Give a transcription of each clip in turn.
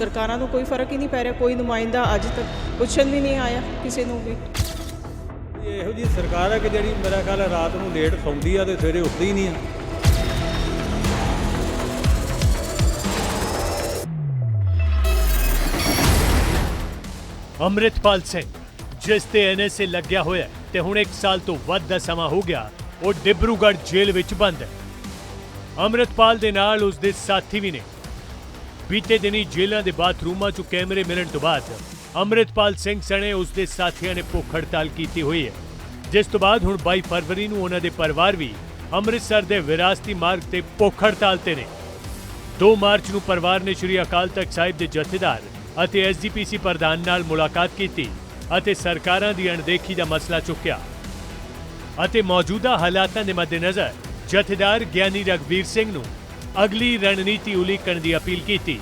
ਸਰਕਾਰਾਂ ਨੂੰ ਕੋਈ ਫ਼ਰਕ ਹੀ ਨਹੀਂ ਪੈ ਰਿਹਾ ਕੋਈ ਨੁਮਾਇੰਦਾ ਅੱਜ ਤੱਕ ਪੁੱਛਣ ਵੀ ਨਹੀਂ ਆਇਆ ਕਿਸੇ ਨੂੰ ਵੀ। ਇਹ ਜੀ ਸਰਕਾਰ ਹੈ ਕਿ ਜਿਹੜੀ ਮੇਰਾ ਖਿਆਲ ਹੈ ਰਾਤ ਨੂੰ ਲੇਟ ਸੌਂਦੀ ਆ ਤੇ ਸਵੇਰੇ ਉੱਠਦੀ ਹੀ ਨਹੀਂ ਆ। ਅੰਮ੍ਰਿਤਪਾਲ ਸਿੰਘ ਜਿਸ ਤੇ ਐਨਐਸਏ ਲੱਗਿਆ ਹੋਇਆ ਹੈ ਤੇ ਹੁਣ 1 ਸਾਲ ਤੋਂ ਵੱਧ ਦਾ ਸਮਾਂ ਹੋ ਗਿਆ ਉਹ ਡਿਬਰੂਗੜ੍ਹ ਜੇਲ੍ਹ ਵਿੱਚ ਬੰਦ ਹੈ। ਅੰਮ੍ਰਿਤਪਾਲ ਦੇ ਨਾਲ ਉਸ ਦੇ ਸਾਥੀ ਵੀ ਨੇ। ਬੀਤੇ ਦਿਨੀ ਜੇਲ੍ਹਾਂ ਦੇ ਬਾਥਰੂਮਾਂ 'ਚ ਕੈਮਰੇ ਮਿਲਣ ਤੋਂ ਬਾਅਦ ਅੰਮ੍ਰਿਤਪਾਲ ਸਿੰਘ ਸਣੇ ਉਸ ਦੇ ਸਾਥੀਆਂ ਨੇ ਭੁੱਖ ਹੜਤਾਲ ਕੀਤੀ ਹੋਈ ਹੈ। ਜਿਸ ਤੋਂ ਬਾਅਦ ਹੁਣ 22 ਫਰਵਰੀ ਨੂੰ ਉਹਨਾਂ ਦੇ ਪਰਿਵਾਰ ਵੀ ਅੰਮ੍ਰਿਤਸਰ ਦੇ ਵਿਰਾਸਤੀ ਮਾਰਗ ਤੇ ਭੁੱਖ ਹੜਤਾਲ ਤੇ ਨੇ। 2 ਮਾਰਚ ਨੂੰ ਪਰਿਵਾਰ ਨੇ ਸ਼੍ਰੀ ਅਕਾਲ ਤਖਤ ਸਾਹਿਬ ਦੇ ਜਥੇਦਾਰ ਅਤੇ ਐਸਜੀਪੀਸੀ ਪ੍ਰਧਾਨ ਨਾਲ ਮੁਲਾਕਾਤ ਕੀਤੀ ਅਤੇ ਸਰਕਾਰਾਂ ਦੀ ਅਣਦੇਖੀ ਦਾ ਮਸਲਾ ਚੁੱਕਿਆ। ਅਤੇ ਮੌਜੂਦਾ ਹਾਲਾਤਾਂ ਦੇ ਮੱਦੇਨਜ਼ਰ ਜਥੇਦਾਰ ਗਿਆਨੀ ਰਗਵੀਰ ਸਿੰਘ ਨੂੰ ਅਗਲੀ ਰਣਨੀਤੀ ਉਲੀਕਣ ਦੀ ਅਪੀਲ ਕੀਤੀ।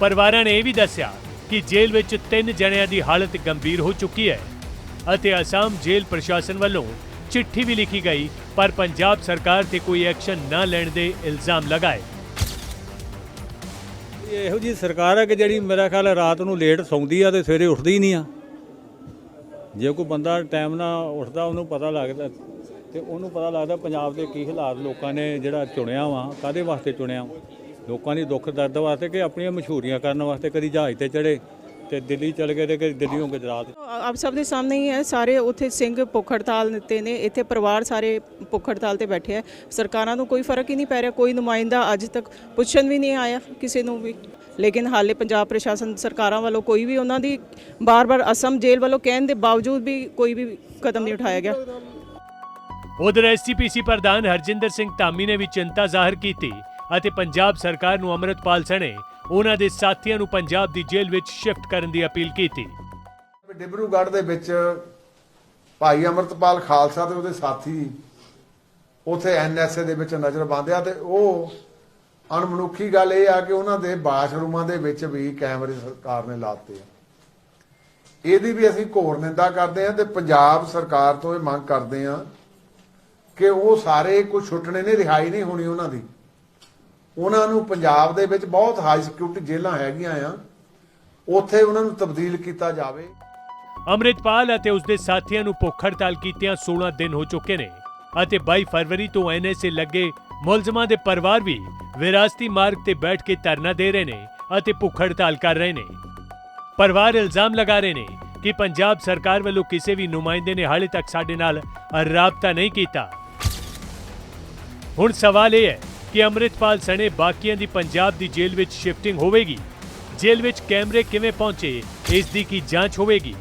ਪਰਿਵਾਰਾਂ ਨੇ ਇਹ ਵੀ ਦੱਸਿਆ ਕਿ ਜੇਲ੍ਹ ਵਿੱਚ ਤਿੰਨ ਜਣਿਆਂ ਦੀ ਹਾਲਤ ਗੰਭੀਰ ਹੋ ਚੁੱਕੀ ਹੈ ਅਤੇ ਅਸਾਮ ਜੇਲ੍ਹ ਪ੍ਰਸ਼ਾਸਨ ਵੱਲੋਂ ਚਿੱਠੀ ਵੀ ਲਿਖੀ ਗਈ, ਪਰ ਪੰਜਾਬ ਸਰਕਾਰ ਤੇ ਕੋਈ ਐਕਸ਼ਨ ਨਾ ਲੈਣ ਦੇ ਇਲਜ਼ਾਮ ਲਗਾਏ। ਇਹੋ ਜੀ ਸਰਕਾਰ ਹੈ ਕਿ ਜਿਹੜੀ ਮੇਰਾ ਖਿਆਲ ਹੈ ਰਾਤ ਨੂੰ ਲੇਟ ਸੌਂਦੀ ਆ ਤੇ ਸਵੇਰੇ ਉੱਠਦੀ ਨਹੀਂ ਆ। ਜੇ ਕੋਈ ਬੰਦਾ ਟਾਈਮ ਨਾਲ ਉੱਠਦਾ, ਉਹਨੂੰ ਪਤਾ ਲੱਗਦਾ ਤੇ ਉਹਨੂੰ ਪਤਾ ਲੱਗਦਾ ਪੰਜਾਬ ਦੇ ਕੀ ਹਾਲਾਤ ਲੋਕਾਂ ਨੇ ਜਿਹੜਾ ਚੁਣਿਆ ਵਾ ਕਾਦੇ ਵਾਸਤੇ ਚੁਣਿਆ? ਲੋਕਾਂ ਦੀ ਦੁੱਖ ਦਰਦ ਵਾਸਤੇ ਕਿ ਆਪਣੀਆਂ ਮਸ਼ਹੂਰੀਆਂ ਕਰਨ ਵਾਸਤੇ ਕਦੀ ਜਹਾਜ਼ ਤੇ ਚੜੇ ਤੇ ਦਿੱਲੀ ਚਲੇ ਗਏ ਤੇ ਦਿੱਲੀੋਂ ਗੁਜਰਾਤ? ਆਪ ਸਭ ਦੇ ਸਾਹਮਣੇ ਹੀ ਹੈ, ਸਾਰੇ ਉੱਥੇ ਸਿੰਘ ਭੁੱਖ ਹੜਤਾਲ ਨੇ, ਇੱਥੇ ਪਰਿਵਾਰ ਸਾਰੇ ਭੁੱਖ ਹੜਤਾਲ ਤੇ ਬੈਠੇ ਹੈ। ਸਰਕਾਰਾਂ ਨੂੰ ਕੋਈ ਫ਼ਰਕ ਹੀ ਨਹੀਂ ਪੈ ਰਿਹਾ, ਕੋਈ ਨੁਮਾਇੰਦਾ ਅੱਜ ਤੱਕ ਪੁੱਛਣ ਵੀ ਨਹੀਂ ਆਇਆ ਕਿਸੇ ਨੂੰ ਵੀ। ਲੇਕਿਨ ਹਾਲੇ ਪੰਜਾਬ ਪ੍ਰਸ਼ਾਸਨ ਸਰਕਾਰਾਂ ਵੱਲੋਂ ਕੋਈ ਵੀ ਉਹਨਾਂ ਦੀ ਬਾਰ-ਬਾਰ ਅਸਮ ਜੇਲ੍ਹ ਵੱਲੋਂ ਕਹਿਣ ਦੇ ਬਾਵਜੂਦ ਵੀ ਕੋਈ ਵੀ ਕਦਮ ਨਹੀਂ ਉਠਾਇਆ ਗਿਆ। ਉਧਰ ਐਸਜੀਪੀਸੀ ਪ੍ਰਧਾਨ ਹਰਜਿੰਦਰ ਸਿੰਘ ਧਾਮੀ ਨੇ ਵੀ ਚਿੰਤਾ ਜ਼ਾਹਰ ਕੀਤੀ ਅਤੇ ਪੰਜਾਬ ਸਰਕਾਰ ਨੂੰ ਅੰਮ੍ਰਿਤਪਾਲ ਸਣੇ ਉਹਨਾਂ ਦੇ ਸਾਥੀਆਂ ਨੂੰ ਪੰਜਾਬ ਦੀ ਜੇਲ੍ਹ ਵਿੱਚ ਸ਼ਿਫਟ ਕਰਨ ਦੀ ਅਪੀਲ ਕੀਤੀ। ਡਿਬਰੂਗੜ੍ਹ ਦੇ ਵਿੱਚ ਭਾਈ ਅਮਰਤਪਾਲ ਖਾਲਸਾ ਤੇ ਉਹਦੇ ਸਾਥੀ ਉਥੇ ਐਨਐਸਏ ਦੇ ਵਿੱਚ ਨਜ਼ਰ ਬੰਦਿਆ ਤੇ ਉਹ ਅਣਮਨੁੱਖੀ ਗੱਲ ਇਹ ਆ ਕਿ ਉਹਨਾਂ ਦੇ ਬਾਥਰੂਮਾਂ ਦੇ ਵਿੱਚ ਵੀ ਕੈਮਰੇ ਸਰਕਾਰ ਨੇ ਲਾਤੇ ਆ। ਇਹਦੀ ਵੀ ਅਸੀਂ ਘੋਰ ਨਿੰਦਾ ਕਰਦੇ ਆ ਤੇ ਪੰਜਾਬ ਸਰਕਾਰ ਤੋਂ ਇਹ ਮੰਗ ਕਰਦੇ ਆ ਕਿ ਉਹ ਸਾਰੇ ਕੋਈ ਛੁੱਟਣੇ ਨਹੀਂ ਰਿਹਾਈ ਨਹੀਂ ਹੋਣੀ ਉਹਨਾਂ ਦੀ। ਉਹਨਾਂ ਨੂੰ ਪੰਜਾਬ ਦੇ ਵਿੱਚ ਬਹੁਤ ਹਾਈ ਸਿਕਿਉਰਿਟੀ ਜੇਲ੍ਹਾਂ ਹੈਗੀਆਂ ਆ। ਉੱਥੇ ਉਹਨਾਂ ਨੂੰ ਤਬਦੀਲ ਕੀਤਾ ਜਾਵੇ। ਅੰਮ੍ਰਿਤਪਾਲ ਅਤੇ ਉਸ ਸਾਥੀਆਂ ਨੂੰ ਭੁੱਖ ਹੜਤਾਲ ਕੀਤਿਆਂ 16 ਦਿਨ ਹੋ ਚੁੱਕੇ ਨੇ ਅਤੇ 22 ਫਰਵਰੀ ਤੋਂ ਐਨਐਸਏ ਲੱਗੇ ਮੁਲਜ਼ਮਾਂ ਦੇ ਪਰਿਵਾਰ ਵੀ ਵਿਰਾਸਤੀ ਮਾਰਗ ਤੇ ਬੈਠ ਕੇ ਧਰਨਾ ਦੇ ਰਹੇ ਨੇ ਅਤੇ ਭੁੱਖ ਹੜਤਾਲ ਕਰ ਰਹੇ ਨੇ। ਪਰਿਵਾਰ ਇਲਜ਼ਾਮ ਲਗਾ ਰਹੇ ਨੇ ਕਿ ਪੰਜਾਬ ਸਰਕਾਰ ਵੱਲੋਂ ਕਿਸੇ ਵੀ ਨੁਮਾਇੰਦੇ ਨੇ ਹਾਲੇ ਤੱਕ ਸਾਡੇ ਨਾਲ ਰਾਬਤਾ ਨਹੀਂ ਕੀਤਾ। ਹੁਣ ਸਵਾਲ ਇਹ ਹੈ ਕਿ ਅੰਮ੍ਰਿਤਪਾਲ ਸਣੇ ਬਾਕੀਆਂ ਦੀ ਪੰਜਾਬ ਦੀ ਜੇਲ੍ਹ ਵਿੱਚ ਸ਼ਿਫਟਿੰਗ ਹੋਵੇਗੀ? ਜੇਲ੍ਹ ਵਿੱਚ ਕੈਮਰੇ ਕਿਵੇਂ ਪਹੁੰਚੇ? ਇਸ ਦੀ ਕੀ ਜਾਂਚ ਹੋਵੇਗੀ?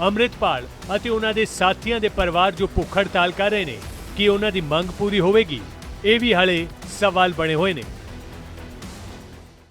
ਅੰਮ੍ਰਿਤਪਾਲ ਅਤੇ ਉਹਨਾਂ ਦੇ ਸਾਥੀਆਂ ਦੇ ਪਰਿਵਾਰ ਜੋ ਭੁੱਖ ਹੜਤਾਲ ਕਰ ਰਹੇ ਨੇ, ਕੀ ਉਹਨਾਂ ਦੀ ਮੰਗ ਪੂਰੀ ਹੋਵੇਗੀ? ਇਹ ਵੀ ਹਾਲੇ ਸਵਾਲ ਬਣੇ ਹੋਏ ਨੇ।